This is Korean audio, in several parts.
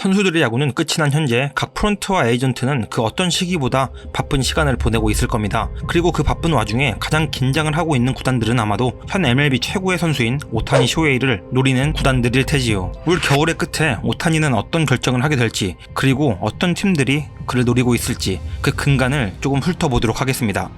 선수들의 야구는 끝이 난 현재 각 프론트와 에이전트는 그 어떤 시기보다 바쁜 시간을 보내고 있을 겁니다. 그리고 그 바쁜 와중에 가장 긴장을 하고 있는 구단들은 아마도 현 MLB 최고의 선수인 오타니 쇼헤이를 노리는 구단들일 테지요. 올 겨울의 끝에 오타니는 어떤 결정을 하게 될지 그리고 어떤 팀들이 그를 노리고 있을지 그 근간을 조금 훑어보도록 하겠습니다.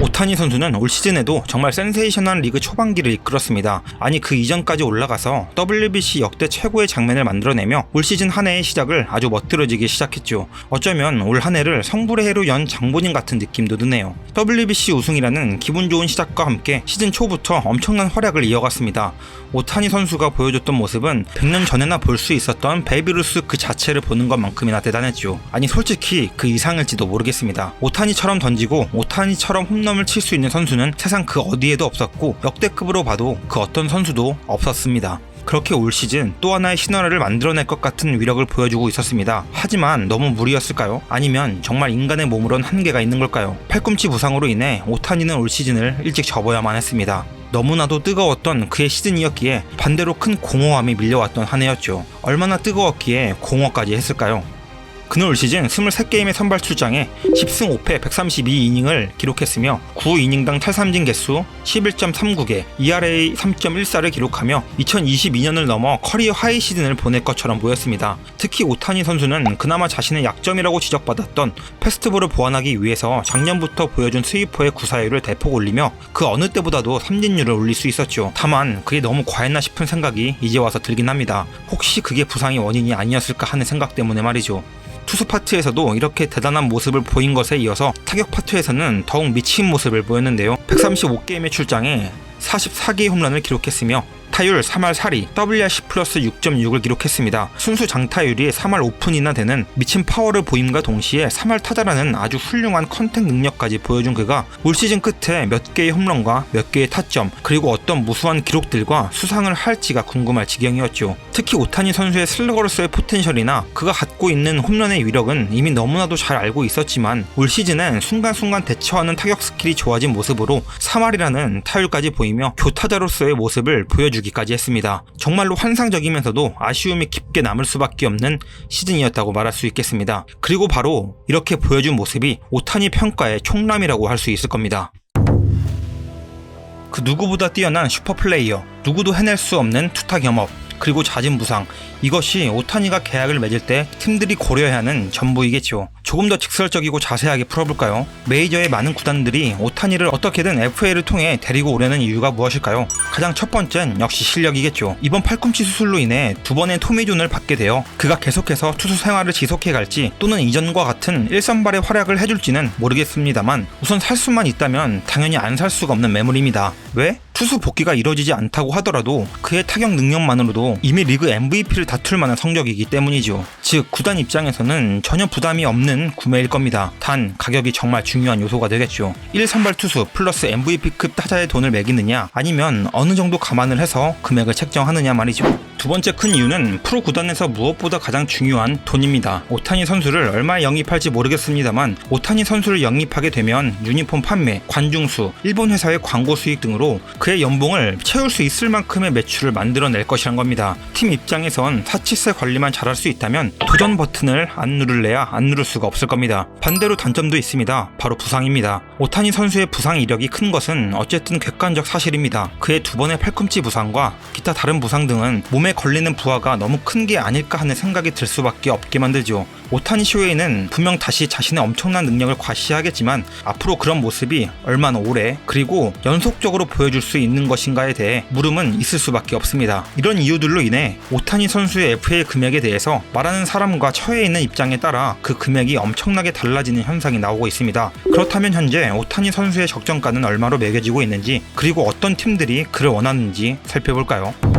오타니 선수는 올 시즌에도 정말 센세이션한 리그 초반기를 이끌었습니다. 아니 그 이전까지 올라가서 WBC 역대 최고의 장면을 만들어내며 올 시즌 한 해의 시작을 아주 멋들어지게 시작했죠. 어쩌면 올 한 해를 성불의 해로 연 장본인 같은 느낌도 드네요. WBC 우승이라는 기분 좋은 시작과 함께 시즌 초부터 엄청난 활약을 이어갔습니다. 오타니 선수가 보여줬던 모습은 100년 전에나 볼 수 있었던 베이비루스 그 자체를 보는 것만큼이나 대단했죠. 아니 솔직히 그 이상일지도 모르겠습니다. 오타니처럼 던지고 오타니처럼 홈런을 칠 수 있는 선수는 세상 그 어디에도 없었고 역대급으로 봐도 그 어떤 선수도 없었습니다. 그렇게 올 시즌 또 하나의 신화를 만들어낼 것 같은 위력을 보여주고 있었습니다. 하지만 너무 무리였을까요? 아니면 정말 인간의 몸으론 한계가 있는 걸까요? 팔꿈치 부상으로 인해 오타니는 올 시즌을 일찍 접어야만 했습니다. 너무나도 뜨거웠던 그의 시즌이었기에 반대로 큰 공허함이 밀려왔던 한 해였죠. 얼마나 뜨거웠기에 공허까지 했을까요? 그는 올 시즌 23게임의 선발 출장에 10승 5패 132이닝을 기록했으며 9이닝당 탈삼진 개수 11.39개, ERA 3.14를 기록하며 2022년을 넘어 커리어 하이 시즌을 보낼 것처럼 보였습니다. 특히 오타니 선수는 그나마 자신의 약점이라고 지적받았던 패스트볼을 보완하기 위해서 작년부터 보여준 스위퍼의 구사율을 대폭 올리며 그 어느 때보다도 삼진율을 올릴 수 있었죠. 다만 그게 너무 과했나 싶은 생각이 이제 와서 들긴 합니다. 혹시 그게 부상의 원인이 아니었을까 하는 생각 때문에 말이죠. 투수 파트에서도 이렇게 대단한 모습을 보인 것에 이어서 타격 파트에서는 더욱 미친 모습을 보였는데요. 135게임의 출장에 44개의 홈런을 기록했으며 타율 3할 4리, WRC 플러스 6.6을 기록했습니다. 순수 장타율이 3할 5푼이나 되는 미친 파워를 보임과 동시에 3할 타자라는 아주 훌륭한 컨택 능력까지 보여준 그가 올 시즌 끝에 몇 개의 홈런과 몇 개의 타점, 그리고 어떤 무수한 기록들과 수상을 할지가 궁금할 지경이었죠. 특히 오타니 선수의 슬러거로서의 포텐셜이나 그가 갖고 있는 홈런의 위력은 이미 너무나도 잘 알고 있었지만 올 시즌엔 순간순간 대처하는 타격 스킬이 좋아진 모습으로 3할이라는 타율까지 보이며 교타자로서의 모습을 보여주기 까지 했습니다. 정말로 환상적이면서도 아쉬움이 깊게 남을 수밖에 없는 시즌이었다고 말할 수 있겠습니다. 그리고 바로 이렇게 보여준 모습이 오타니 평가의 총람이라고 할 수 있을 겁니다. 그 누구보다 뛰어난 슈퍼플레이어, 누구도 해낼 수 없는 투타 겸업, 그리고 잦은 부상 이것이 오타니가 계약을 맺을 때 팀들이 고려해야 하는 전부이겠죠. 조금 더 직설적이고 자세하게 풀어볼까요? 메이저의 많은 구단들이 오타니를 어떻게든 FA를 통해 데리고 오려는 이유가 무엇일까요? 가장 첫 번째는 역시 실력이겠죠. 이번 팔꿈치 수술로 인해 두 번의 토미존을 받게 되어 그가 계속해서 투수 생활을 지속해 갈지 또는 이전과 같은 일선발의 활약을 해줄지는 모르겠습니다만 우선 살 수만 있다면 당연히 안 살 수가 없는 매물입니다. 왜? 투수 복귀가 이루어지지 않다고 하더라도 그의 타격 능력만으로도 이미 리그 MVP를 다툴 만한 성적이기 때문이죠. 즉 구단 입장에서는 전혀 부담이 없는 구매일 겁니다. 단 가격이 정말 중요한 요소가 되겠죠. 1선발 투수 플러스 MVP급 타자의 돈을 매기느냐 아니면 어느 정도 감안을 해서 금액을 책정하느냐 말이죠. 두 번째 큰 이유는 프로 구단에서 무엇보다 가장 중요한 돈입니다. 오타니 선수를 얼마에 영입할지 모르겠습니다만 오타니 선수를 영입하게 되면 유니폼 판매, 관중수, 일본 회사의 광고 수익 등으로 그의 연봉을 채울 수 있을 만큼의 매출을 만들어낼 것이란 겁니다. 팀 입장에선 사치세 관리만 잘할 수 있다면 도전 버튼을 안 누를래야 안 누를 수가 없을 겁니다. 반대로 단점도 있습니다. 바로 부상입니다. 오타니 선수의 부상 이력이 큰 것은 어쨌든 객관적 사실입니다. 그의 두 번의 팔꿈치 부상과 기타 다른 부상 등은 몸에 걸리는 부하가 너무 큰 게 아닐까 하는 생각이 들 수밖에 없게 만들죠. 오타니 쇼헤이는 분명 다시 자신의 엄청난 능력을 과시하겠지만 앞으로 그런 모습이 얼마나 오래 그리고 연속적으로 보여줄 수 있는 것인가에 대해 물음은 있을 수밖에 없습니다. 이런 이유들로 인해 오타니 선수의 FA 금액에 대해서 말하는 사람과 처해 있는 입장에 따라 그 금액이 엄청나게 달라지는 현상이 나오고 있습니다. 그렇다면 현재 오타니 선수의 적정가는 얼마로 매겨지고 있는지 그리고 어떤 팀들이 그를 원하는지 살펴볼까요?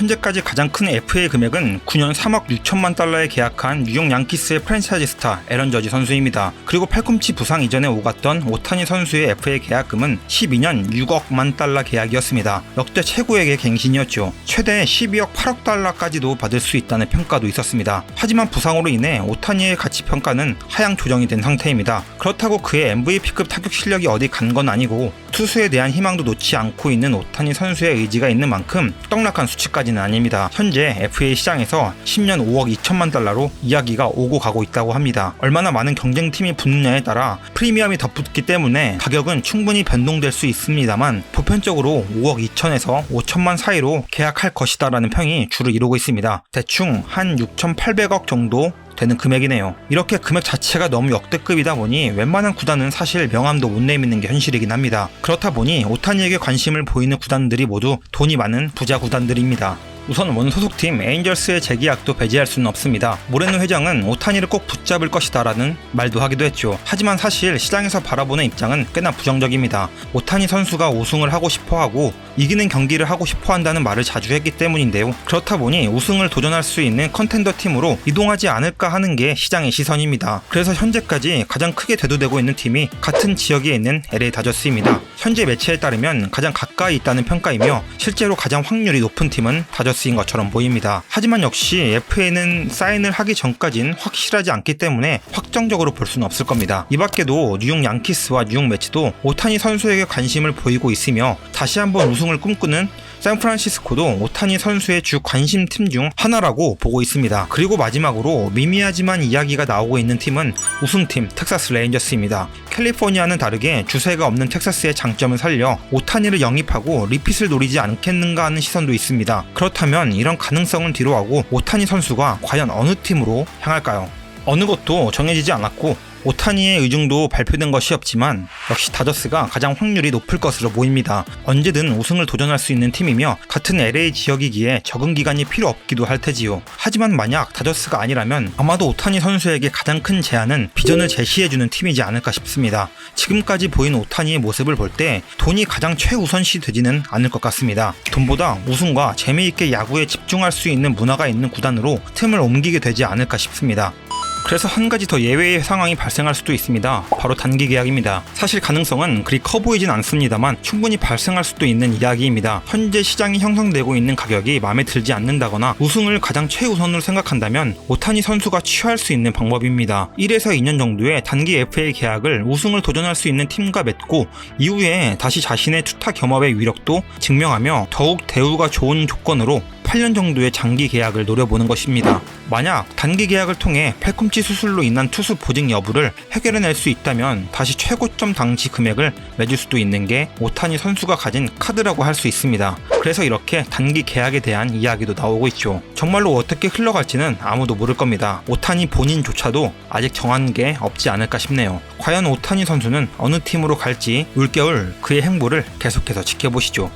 현재까지 가장 큰 FA 금액은 9년 3억 6천만 달러에 계약한 뉴욕 양키스의 프랜차이즈 스타 에런 저지 선수입니다. 그리고 팔꿈치 부상 이전에 오갔던 오타니 선수의 FA 계약금은 12년 6억만 달러 계약이었습니다. 역대 최고액의 갱신이었죠. 최대 12억 8억 달러까지도 받을 수 있다는 평가도 있었습니다. 하지만 부상으로 인해 오타니의 가치 평가는 하향 조정이 된 상태입니다. 그렇다고 그의 MVP급 타격 실력이 어디 간 건 아니고 투수에 대한 희망도 놓지 않고 있는 오타니 선수의 의지가 있는 만큼 떡락한 수치까지 정도까지는 아닙니다. 현재 FA 시장에서 10년 5억 2천만 달러로 이야기가 오고 가고 있다고 합니다. 얼마나 많은 경쟁팀이 붙느냐에 따라 프리미엄이 덧붙기 때문에 가격은 충분히 변동될 수 있습니다만 보편적으로 5억 2천에서 5천만 사이로 계약할 것이다라는 평이 주를 이루고 있습니다. 대충 한 6,800억 정도 되는 금액이네요. 이렇게 금액 자체가 너무 역대급이다 보니 웬만한 구단은 사실 명함도 못 내미는 게 현실이긴 합니다. 그렇다 보니 오타니에게 관심을 보이는 구단들이 모두 돈이 많은 부자 구단들입니다. 우선 원 소속팀 에인절스의 재계약도 배제할 수는 없습니다. 모레노 회장은 오타니를 꼭 붙잡을 것이다 라는 말도 하기도 했죠. 하지만 사실 시장에서 바라보는 입장은 꽤나 부정적입니다. 오타니 선수가 우승을 하고 싶어 하고 이기는 경기를 하고 싶어 한다는 말을 자주 했기 때문인데요. 그렇다 보니 우승을 도전할 수 있는 컨텐더 팀으로 이동하지 않을까 하는 게 시장의 시선입니다. 그래서 현재까지 가장 크게 대두되고 있는 팀이 같은 지역에 있는 LA 다저스입니다. 현재 매체에 따르면 가장 가까이 있다는 평가이며 실제로 가장 확률이 높은 팀은 다저스인 것처럼 보입니다. 하지만 역시 FA는 사인을 하기 전까진 확실하지 않기 때문에 확정적으로 볼 수는 없을 겁니다. 이 밖에도 뉴욕 양키스와 뉴욕 매치도 오타니 선수에게 관심을 보이고 있으며 다시 한번 우승을 꿈꾸는 샌프란시스코도 오타니 선수의 주 관심 팀 중 하나라고 보고 있습니다. 그리고 마지막으로 미미하지만 이야기가 나오고 있는 팀은 우승팀 텍사스 레인저스입니다. 캘리포니아는 다르게 주세가 없는 텍사스의 장점을 살려 오타니를 영입하고 리핏을 노리지 않겠는가 하는 시선도 있습니다. 그렇다면 이런 가능성을 뒤로하고 오타니 선수가 과연 어느 팀으로 향할까요? 어느 것도 정해지지 않았고 오타니의 의중도 발표된 것이 없지만 역시 다저스가 가장 확률이 높을 것으로 보입니다. 언제든 우승을 도전할 수 있는 팀이며 같은 LA 지역이기에 적응 기간이 필요 없기도 할 테지요. 하지만 만약 다저스가 아니라면 아마도 오타니 선수에게 가장 큰 제안은 비전을 제시해주는 팀이지 않을까 싶습니다. 지금까지 보인 오타니의 모습을 볼 때 돈이 가장 최우선시 되지는 않을 것 같습니다. 돈보다 우승과 재미있게 야구에 집중할 수 있는 문화가 있는 구단으로 틈을 옮기게 되지 않을까 싶습니다. 그래서 한 가지 더 예외의 상황이 발생할 수도 있습니다. 바로 단기 계약입니다. 사실 가능성은 그리 커 보이진 않습니다만 충분히 발생할 수도 있는 이야기입니다. 현재 시장이 형성되고 있는 가격이 마음에 들지 않는다거나 우승을 가장 최우선으로 생각한다면 오타니 선수가 취할 수 있는 방법입니다. 1에서 2년 정도의 단기 FA 계약을 우승을 도전할 수 있는 팀과 맺고 이후에 다시 자신의 투타 겸업의 위력도 증명하며 더욱 대우가 좋은 조건으로 8년 정도의 장기 계약을 노려보는 것입니다. 만약 단기 계약을 통해 팔꿈치 수술로 인한 투수 보직 여부를 해결해낼 수 있다면 다시 최고점 당시 금액을 맺을 수도 있는 게 오타니 선수가 가진 카드라고 할 수 있습니다. 그래서 이렇게 단기 계약에 대한 이야기도 나오고 있죠. 정말로 어떻게 흘러갈지는 아무도 모를 겁니다. 오타니 본인조차도 아직 정한 게 없지 않을까 싶네요. 과연 오타니 선수는 어느 팀으로 갈지 올겨울 그의 행보를 계속해서 지켜보시죠.